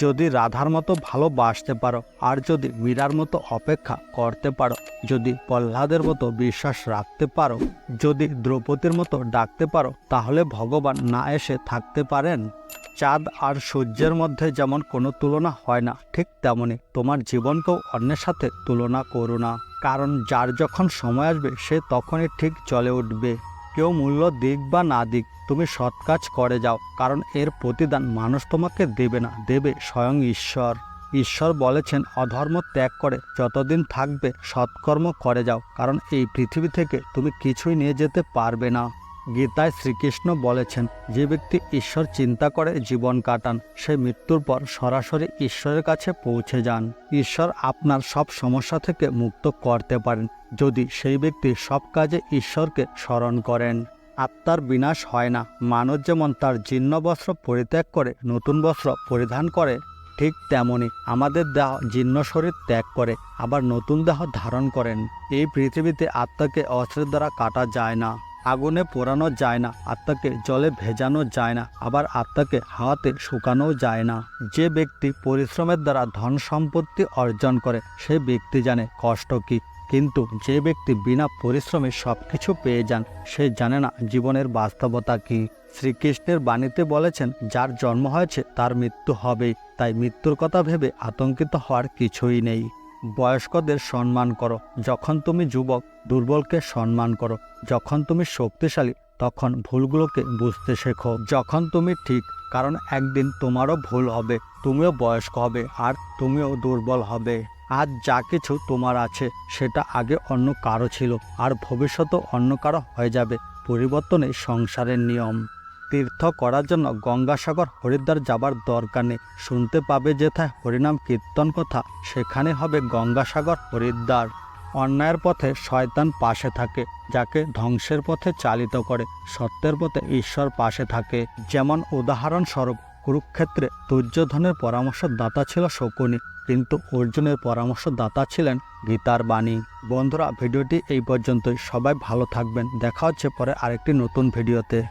যদি রাধার মতো ভালোবাসতে পারো, আর যদি মীরার মতো অপেক্ষা করতে পারো, যদি প্রহ্লাদের মতো বিশ্বাস রাখতে পারো, যদি দ্রৌপদীর মতো ডাকতে পারো, তাহলে ভগবান না এসে থাকতে পারেন। চাঁদ আর সূর্যের মধ্যে যেমন কোনো তুলনা হয় না, ঠিক তেমনি তোমার জীবনকেও অন্যের সাথে তুলনা করো না, কারণ যার যখন সময় আসবে, সে তখনই ঠিক চলে উঠবে। কেউ মূল্য দিক বা না দিক, তুমি সৎ কাজ করে যাও, কারণ এর প্রতিদান মানুষ তোমাকে দেবে না, দেবে স্বয়ং ঈশ্বর। ঈশ্বর বলেছেন, অধর্ম ত্যাগ করে যতদিন থাকবে, সৎকর্ম করে যাও, কারণ এই পৃথিবী থেকে তুমি কিছুই নিয়ে যেতে পারবে না। গীতায় শ্রীকৃষ্ণ বলেছেন, যে ব্যক্তি ঈশ্বর চিন্তা করে জীবন কাটান, সে মৃত্যুর পর সরাসরি ঈশ্বরের কাছে পৌঁছে যান। ঈশ্বর আপনার সব সমস্যা থেকে মুক্ত করতে পারেন, যদি সেই ব্যক্তি সব কাজে ঈশ্বরকে স্মরণ করেন। আত্মার বিনাশ হয় না। মানুষ যেমন তার জীর্ণ বস্ত্র পরিত্যাগ করে, নতুন বস্ত্র পরিধান করে, ঠিক তেমনি আমাদের দেহ জীর্ণ শরীর ত্যাগ করে, আবার নতুন দেহ ধারণ করেন। এই পৃথিবীতে আত্মাকে অস্ত্রের দ্বারা কাটা যায় না। আগুনে পোড়ানো যায় না, আত্মাকে জলে ভেজানো যায় না, আবার আত্মাকে হাওয়াতে শুকানো যায় না। যে ব্যক্তি পরিশ্রমের দ্বারা ধন সম্পত্তি অর্জন করে, সে ব্যক্তি জানে কষ্ট কি। কিন্তু যে ব্যক্তি বিনা পরিশ্রমে সব কিছু পেয়ে যান, সে জানে না জীবনের বাস্তবতা কি। শ্রীকৃষ্ণের বাণীতে বলেছেন, যার জন্ম হয়েছে, তার মৃত্যু হবেই। তাই মৃত্যুর কথা ভেবে আতঙ্কিত হওয়ার কিছুই নেই। বয়স্কদের সম্মান করো। যখন তুমি যুবক, দুর্বলকে সম্মান করো। যখন তুমি শক্তিশালী, তখন ভুলগুলোকে বুঝতে শেখো। যখন তুমি ঠিক, কারণ একদিন তোমারও ভুল হবে, তুমিও বয়স্ক হবে, আর তুমিও দুর্বল হবে। আজ যা কিছু তোমার আছে, সেটা আগে অন্য কারও ছিল, আর ভবিষ্যতেও অন্য কারও হয়ে যাবে। পরিবর্তনে সংসারের নিয়ম। তীর্থ করার জন্য গঙ্গাসাগর হরিদ্বার যাবার দরকার নেই। শুনতে পাবে যেথায় হরিনাম কীর্তন কথা, সেখানে হবে গঙ্গাসাগর হরিদ্বার। অন্যায়ের পথে শয়তান পাশে থাকে, যাকে ধ্বংসের পথে চালিত করে, সত্যের পথে ঈশ্বর পাশে থাকে। যেমন উদাহরণস্বরূপ, কুরুক্ষেত্রে দুর্যোধনের পরামর্শদাতা ছিল শকুনি, কিন্তু অর্জুনের পরামর্শদাতা ছিলেন গীতার বাণী। বন্ধুরা, ভিডিওটি এই পর্যন্তই। সবাই ভালো থাকবেন। দেখা হচ্ছে পরে আরেকটি নতুন ভিডিওতে।